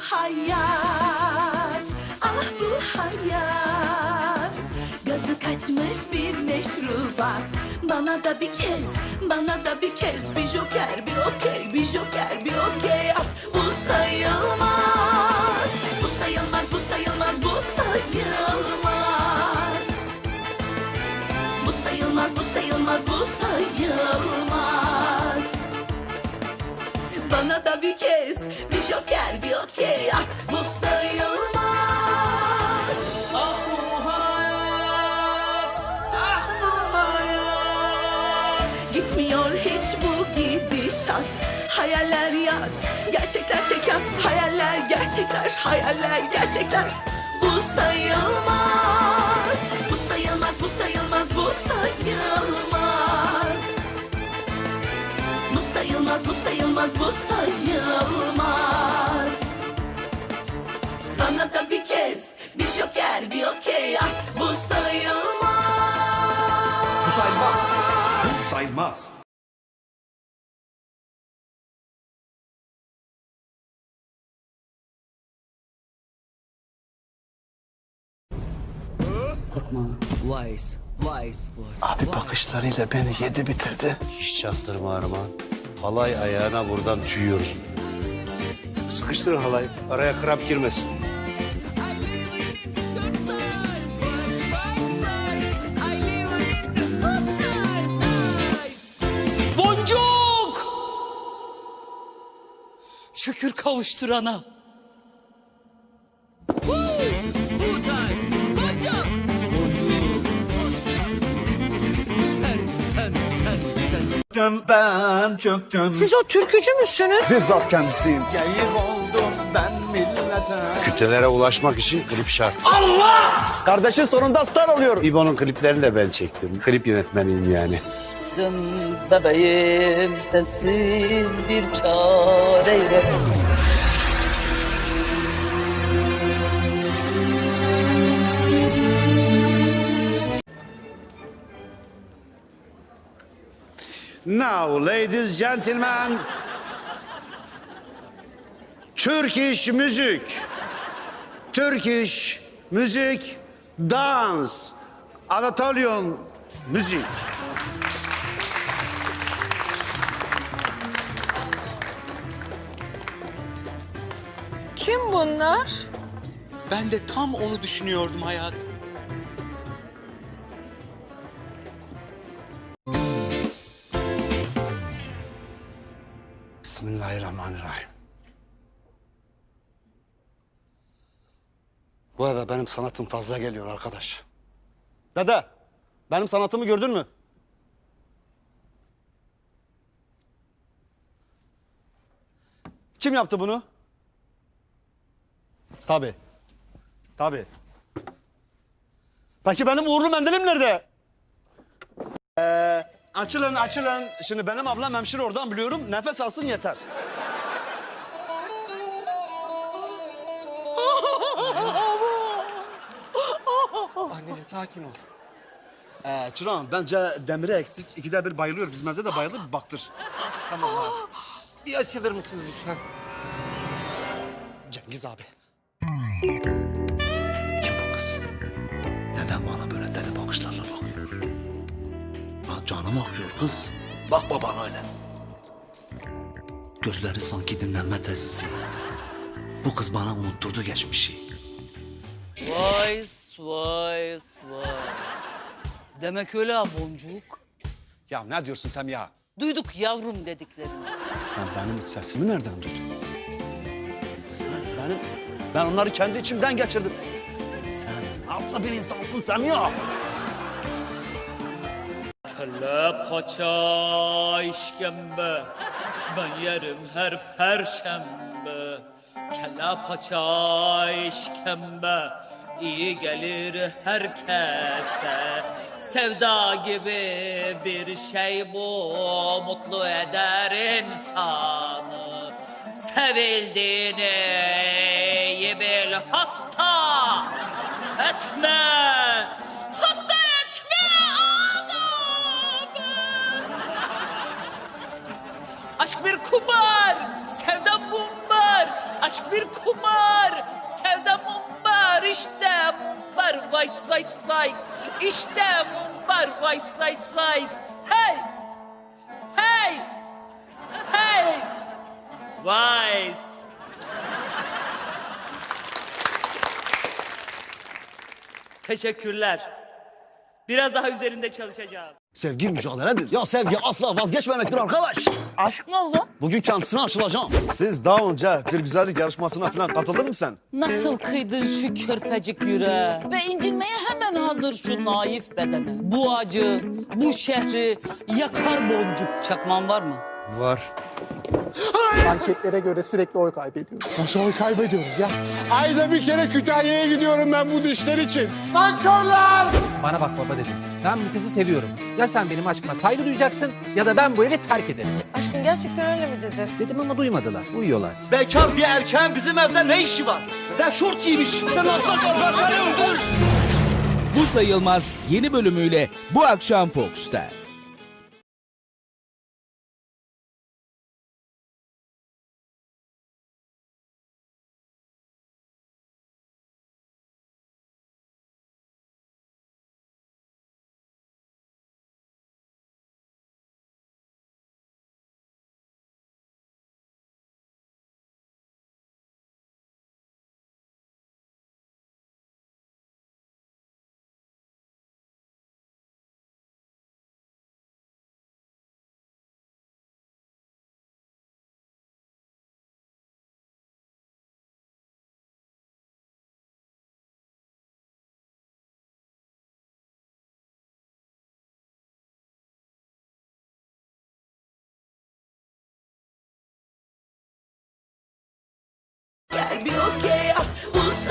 hayat Ah bu hayat. Gazı kaçmış bir meşrubat. Bana da bir kez, bana da bir kez. Bir joker, bir okey, bir joker, bir okey. Ah bu sayılmaz. Bu sayılmaz, bu sayılmaz, bu sayılmaz. Bu sayılmaz, bu sayılmaz, bu sayılmaz Bana da bir kez bir joker bir okey at. Bu sayılmaz. Ah bu hayat, ah bu hayat. Gitmiyor hiç bu gidişat. Hayaller yat Gerçekler çek yat Hayaller gerçekler Hayaller gerçekler. Bu sayılmaz Bu sayılmaz bu sayılmaz bu sayılmaz bu sayılmaz Bana da bir kez bir joker bir okey at Bu sayılmaz Bu sayılmaz. Bu sayılmaz. Korkma. Wise. Wise. Wise. Abi bakışlarıyla beni yedi bitirdi. Hiç çaktırma Armağan. Halay ayağına buradan tüyüyoruz. Sıkıştırın halayı. Araya krap girmesin. Boncuk! Şükür kavuşturana. Çöktüm ben çöktüm. Siz o türkücü müsünüz? Bizzat kendisiyim. Geyik oldum ben millete. Kütlelere ulaşmak için klip şart. Kardeşin sonunda star oluyor. İbo'nun kliplerini de ben çektim. Klip yönetmeniyim yani. Dım bebeğim sensiz bir çareyle. Now, ladies, gentlemen. Turkish müzik. Turkish müzik, dans. Anatolian müzik. Kim bunlar? Ben de tam onu düşünüyordum hayatım. Bismillahirrahmanirrahim. Bu eve benim sanatım fazla geliyor arkadaş. Dede, benim sanatımı gördün mü? Kim yaptı bunu? Tabii. Tabii. Peki benim uğurlu mendilim nerede? Ee, açılın açılın. Şimdi benim ablam hemşire oradan biliyorum. Nefes alsın yeter. Anneciğim sakin ol. Ee, Çırağan bence demiri eksik. İkide bir bayılıyor. Bizim evde de bayılır. Bir baktır. Tamam abi. Bir açılır mısınız lütfen? Cengiz abi. Kim bu kız? Neden bana böyle deli bakışlarla bakıyor? Canım akıyor kız. Bak babana öyle. Gözleri sanki dinlenme tesisi. Bu kız bana unutturdu geçmişi. Wise, wise, wise. Demek öyle ha boncuk. Ya ne diyorsun sen ya? Duyduk yavrum dediklerini. Sen benim iç sesimi nereden duydun? Sen benim... Ben onları kendi içimden geçirdim. Sen nasıl bir insansın sen ya? Kelle paça işkembe Ben yerim her perşembe. Kelle paça işkembe iyi gelir herkese. Sevda gibi bir şey bu Mutlu eder insanı. Sevildiğini iyi bil hasta etme vice vice vice. İşte mumbar, vice vice vice. Hey! Hey! Hey! Vice. Teşekkürler. Biraz daha üzerinde çalışacağız. Sevgi mücadeledir. Ya sevgi asla vazgeçmemektir arkadaş. Aşk mı oldu? Bugün kendisine açılacağım. Siz daha önce bir güzellik yarışmasına falan katıldın mı sen? Nasıl kıydın şu körpecik yüreğe ve incinmeye hemen hazır şu naif bedene. Bu acı, bu şehri yakar boncuk. Çakman var mı? Var. Anketlere göre sürekli oy kaybediyoruz. Nasıl oy kaybediyoruz ya? Ayda bir kere Kütahya'ya gidiyorum ben bu dişler için. Bana bak baba dedim. Ben bu kızı seviyorum. Ya sen benim aşkıma saygı duyacaksın ya da ben bu evi terk ederim. Aşkım gerçekten öyle mi dedin? Dedim ama duymadılar. Uyuyorlar. Bekar bir erkeğin bizim evde ne işi var? De şort giymiş. Sen arkadaşlar ben seni öldürürüm. Bu sayılmaz yeni bölümüyle bu akşam Fox'ta. I'll be okay.